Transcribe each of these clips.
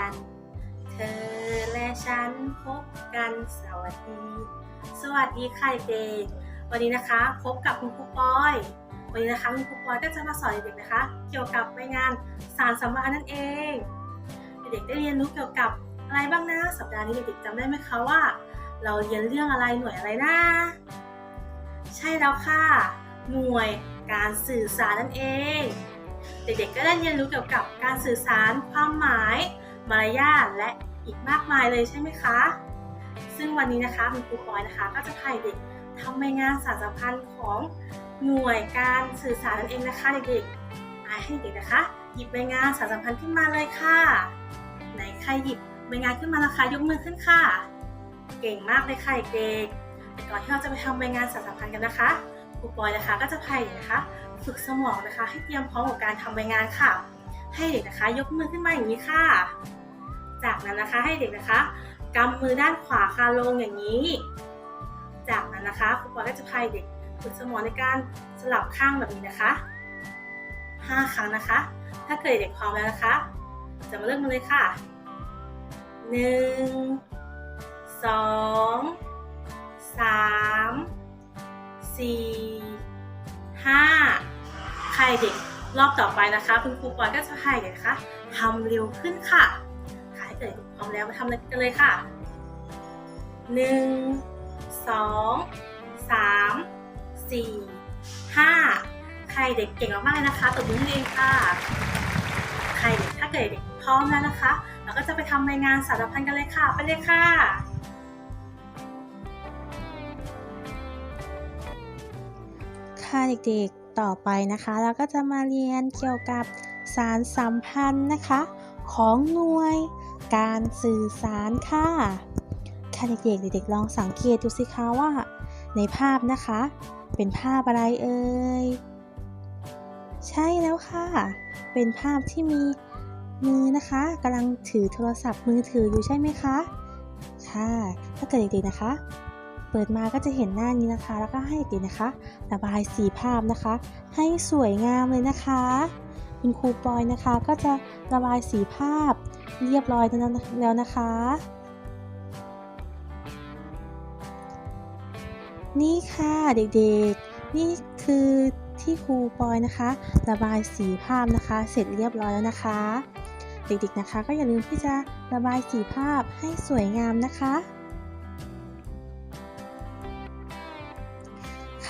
กัน เธอและฉันพบกันสวัสดี สวัสดีค่ะเด็กวันนี้นะคะพบกับคุณครูปอย วันนี้นะคะคุณครูปอยก็จะมาสอนเด็กๆนะคะ เกี่ยวกับรายงานสารสัมพันธ์นั่นเองเด็กๆได้เรียนรู้เกี่ยวกับอะไรบ้างนะสัปดาห์นี้เด็กๆจำได้ไหมคะว่า เราเรียนเรื่องอะไรหน่วยอะไรนะ ใช่แล้วค่ะ หน่วยการสื่อสารนั่นเอง เด็กๆก็ได้เรียนรู้เกี่ยวกับการสื่อสารความหมาย มารยาทและอีกมากมายเลยใช่ไหมคะ ซึ่งวันนี้นะคะคุณครูปอยนะคะ ก็จะพาเด็กทำรายงานสารสัมพันธ์ของหน่วยการสื่อสารนั่นเองนะคะเด็กๆให้เด็กนะคะ หยิบรายงานสารสัมพันธ์ขึ้นมาเลยค่ะ ไหนใครหยิบรายงานขึ้นมาแล้วคะ ยกมือขึ้นค่ะ เก่งมากเลยค่ะเด็กๆแต่ก่อนที่เราจะไปทำรายงานสารสัมพันธ์กันนะคะครูปอยนะคะก็จะพาเด็กนะคะ ฝึกสมองนะคะ ให้เตรียมพร้อมกับการทำรายงานค่ะ ให้เด็กนะคะ ยกมือขึ้นมาอย่างนี้ค่ะ จากนั้นนะคะให้เด็กนะคะกำมือด้านขวาค่ะลงอย่างนี้ จากนั้นนะคะครูปอก็จะพายเด็กฝึกสมองในการสลับข้างแบบนี้นะคะ 5 ครั้งนะคะ ถ้าเกิดเด็กพร้อมแล้วนะคะ จะมาเริ่มกันเลยค่ะหนึ่งสองสามสี่ห้าใครเด็ก รอบต่อไปนะคะ คุณครูปอยก็จะให้เด็กนคะทำเร็วขึ้นค่ะค่ะให้เกิดพร้อมแล้วมาทำกันเลยค่ะหนึ่งสองสามสี่ห้าใครเด็กเก่งมากๆเลยนะคะตบมือเองค่ะ ใครเด็กถ้าเกิดเด็กพร้อมแล้วนะคะ เราก็จะไปทำรายงานสารพันกันเลยค่ะ ไปเลยค่ะค่ะเด็กๆ ต่อไปนะคะ เราก็จะมาเรียนเกี่ยวกับสารสัมพันธ์นะคะ ของหน่วยการสื่อสารค่ะค่ะเด็กๆเด็กๆลองสังเกตดูสิคะว่า ในภาพนะคะ เป็นภาพอะไรเอ่ยใช่แล้วค่ะ เป็นภาพที่มีมือนะคะกำลังถือโทรศัพท์มือถืออยู่ใช่ไหมคะ ค่ะ ถ้าเกิดเด็กๆนะคะ เปิดมาก็จะเห็นหน้านี้นะคะ แล้วก็ให้เด็กๆนะคะ ระบายสีภาพนะคะ ให้สวยงามเลยนะคะคุณครูปอยนะคะก็จะระบายสีภาพเรียบร้อยแล้วนะคะ นี่ค่ะเด็กๆ นี่คือที่ครูปอยนะคะ ระบายสีภาพนะคะ เสร็จเรียบร้อยแล้วนะคะ เด็กๆนะคะ ก็อย่าลืมที่จะระบายสีภาพให้สวยงามนะคะ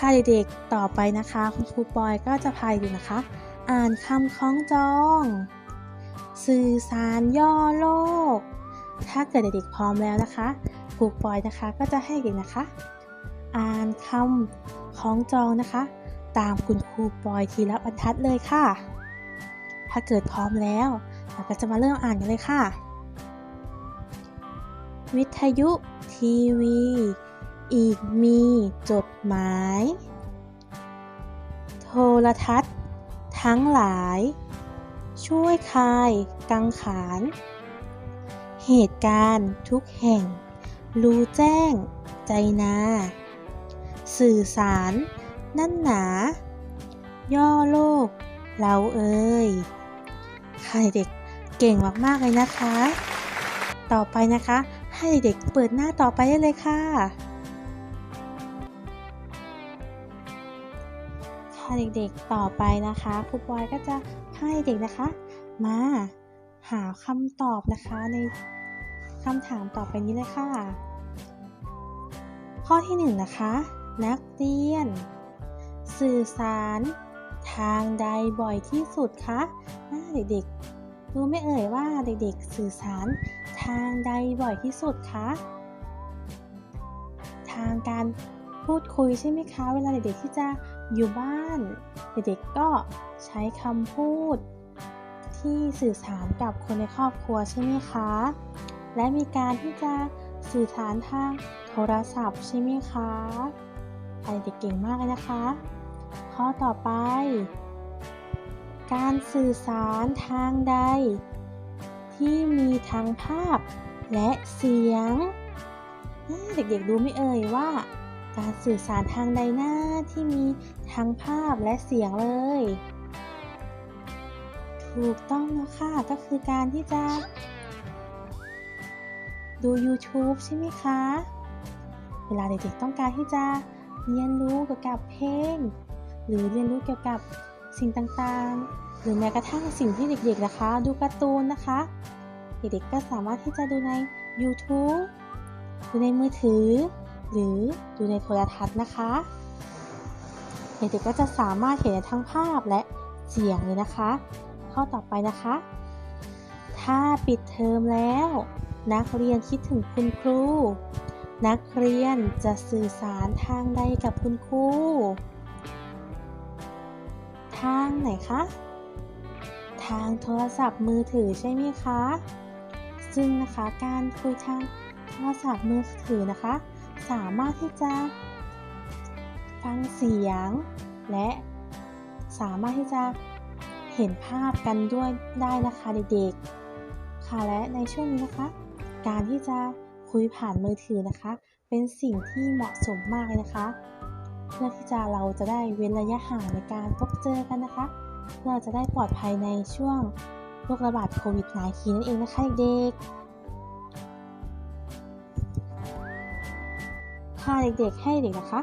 ค่ะเด็กๆ ต่อไปนะคะ คุณครูปอยก็จะพาเด็กนะคะ อ่านคำคล้องจอง สื่อสารย่อโลก ถ้าเกิดเด็กๆพร้อมแล้วนะคะครูปอยนะคะก็จะให้เด็กนะคะ อ่านคำคล้องจองนะคะ ตามคุณครูปอยทีละบรรทัดเลยค่ะ ถ้าเกิดพร้อมแล้วเราก็จะมาเริ่มอ่านกันเลยค่ะ วิทยุ ทีวี อีกมีจดหมาย โทรทัศน์ ทั้งหลาย ช่วยคลายกังขาน เหตุการณ์ทุกแห่ง รู้แจ้ง ใจนา สื่อสารนั่นหนา ย่อโลก เราเอ่ยค่ะเด็กเก่งมาก ๆ เลยนะคะ ต่อไปนะคะ ให้เด็กเปิดหน้าต่อไปได้เลยค่ะ ค่ะเด็กๆต่อไปนะคะครูปอยก็จะให้เด็กนะคะ มาหาคำตอบนะคะในคำถามต่อไปนี้เลยค่ะ ข้อที่หนึ่งนะคะ นักเรียน สื่อสาร ทางใดบ่อยที่สุดคะอ่าเด็กๆรู้ไหมเอ่ยว่าเด็กๆสื่อสารทางใดบ่อยที่สุดคะทางการพูดคุยใช่ไหมคะ เวลาเด็กๆที่จะ อยู่บ้าน เด็กๆก็ใช้คำพูด ที่สื่อสารกับคนในครอบครัวใช่ไหมคะ และมีการที่จะสื่อสารทางโทรศัพท์ใช่ไหมคะใครเด็กเก่งมากเลยนะคะ ข้อต่อไป การสื่อสารทางใด ที่มีทั้งภาพและเสียง เด็กๆดูไม่เอ่ยว่า การสื่อสารทางใดหน้าที่มี ทั้งภาพและเสียงเลย ถูกต้องแล้วค่ะ ก็คือการที่จะ ดู YouTube ใช่ไหมคะ เวลาเด็กๆต้องการที่จะเรียนรู้เกี่ยวกับเพลง หรือเรียนรู้เกี่ยวกับสิ่งต่างๆ หรือแม้กระทั่งสิ่งที่เด็กๆนะคะ ดูการ์ตูนนะคะ เด็กๆก็สามารถที่จะดูใน YouTube ดูในมือถือ หรือดูในโทรทัศน์นะคะ เด็กๆก็จะสามารถเห็นทั้งภาพและเสียงเลยนะคะ ข้อต่อไปนะคะ ถ้าปิดเทอมแล้ว นักเรียนคิดถึงคุณครู นักเรียนจะสื่อสารทางใดกับคุณครู ทางไหนคะ ทางโทรศัพท์มือถือใช่ไหมคะ ซึ่งนะคะการคุยทางโทรศัพท์มือถือนะคะ สามารถที่จะ ฟังเสียง และสามารถที่จะเห็นภาพกันด้วยได้นะคะเด็กๆ ค่ะและในช่วงนี้นะคะ การที่จะคุยผ่านมือถือนะคะ เป็นสิ่งที่เหมาะสมมากเลยนะคะ เพื่อที่จะเราจะได้เว้นระยะห่างในการพบเจอกันนะคะเพื่อจะได้ปลอดภัยในช่วงโรคระบาดโควิด -19 นั่นเองนะคะเด็กๆ ค่ะเด็กๆ ให้เด็กนะคะ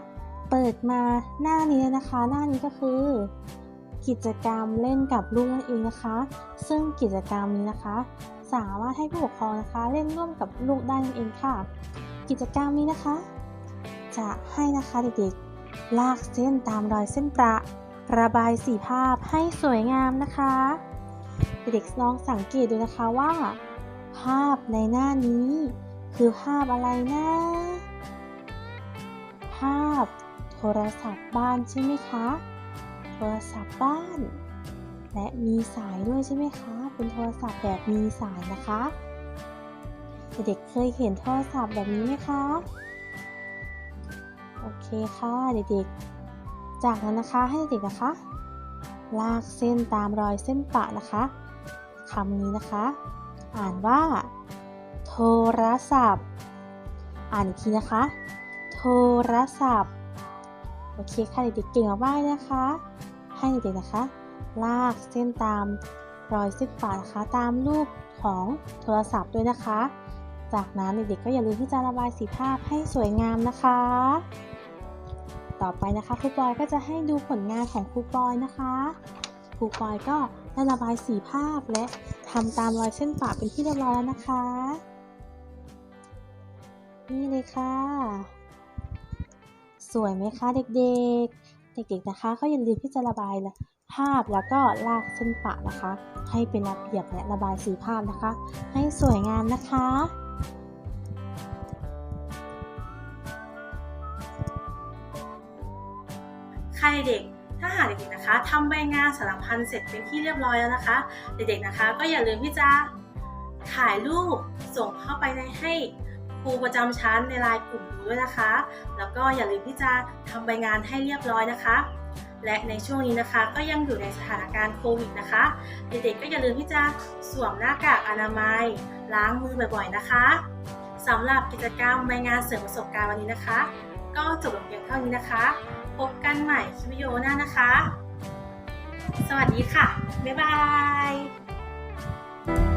เปิดมาหน้านี้นะคะ หน้านี้ก็คือ กิจกรรมเล่นกับลูกนั่นเองนะคะ ซึ่งกิจกรรมนี้นะคะ สามารถให้ผู้ปกครองนะคะ เล่นร่วมกับลูกได้นั่นเองค่ะ กิจกรรมนี้นะคะ จะให้นะคะเด็กๆลากเส้นตามรอยเส้นประระบายสีภาพให้สวยงามนะคะ เด็กๆลองสังเกตดูนะคะว่า ภาพในหน้านี้ คือภาพอะไรนะ ภาพ โทรศัพท์บ้านใช่ไหมคะ โทรศัพท์บ้าน และมีสายด้วยใช่ไหมคะ เป็นโทรศัพท์แบบมีสายนะคะ เด็กๆเคยเห็นโทรศัพท์แบบนี้ไหมคะ โอเคค่ะเด็กๆ จากนั้นนะคะให้เด็กๆนะคะ ลากเส้นตามรอยเส้นปะนะคะคำนี้นะคะ อ่านว่า โทรศัพท์ อ่านอีกทีนะคะ โทรศัพท์ โอเคค่ะเด็กๆเก่งมากๆนะคะ ให้เด็กๆนะคะ ลากเส้นตามรอยเส้นปะนะคะตามรูปของโทรศัพท์ด้วยนะคะ จากนั้นเด็กๆก็อย่าลืมที่จะระบายสีภาพให้สวยงามนะคะ ต่อไปนะคะครูปอยก็จะให้ดูผลงานของครูปอยนะคะครูปอยก็ได้ระบายสีภาพและทำตามรอยเส้นปะเป็นที่เรียบร้อยแล้วนะคะ นี่เลยค่ะ สวยไหมคะเด็กๆ เด็กๆนะคะก็อย่าลืมที่จะระบายละภาพแล้วก็ลากเส้นปะนะคะ ให้เป็นระเบียบและระบายสีภาพนะคะ ให้สวยงามนะคะใครเด็กถ้าหากเด็กๆนะคะทำใบงานสารพันเสร็จเป็นที่เรียบร้อยแล้วนะคะ เด็กๆนะคะ ก็อย่าลืมที่จะถ่ายรูปส่งเข้าไปในให้ ครูประจำชั้นในไลน์กลุ่มดูด้วยนะคะ แล้วก็อย่าลืมที่จะทำใบงานให้เรียบร้อยนะคะ และในช่วงนี้นะคะก็ยังอยู่ในสถานการณ์โควิดนะคะ เด็กๆก็อย่าลืมที่จะสวมหน้ากากอนามัย ล้างมือบ่อยๆนะคะสำหรับกิจกรรมใบงานเสริมประสบการณ์วันนี้นะคะ ก็จบลงเพียงเท่านี้นะคะ พบกันใหม่คลิปวิดีโอหน้านะคะ สวัสดีค่ะ บ๊ายบาย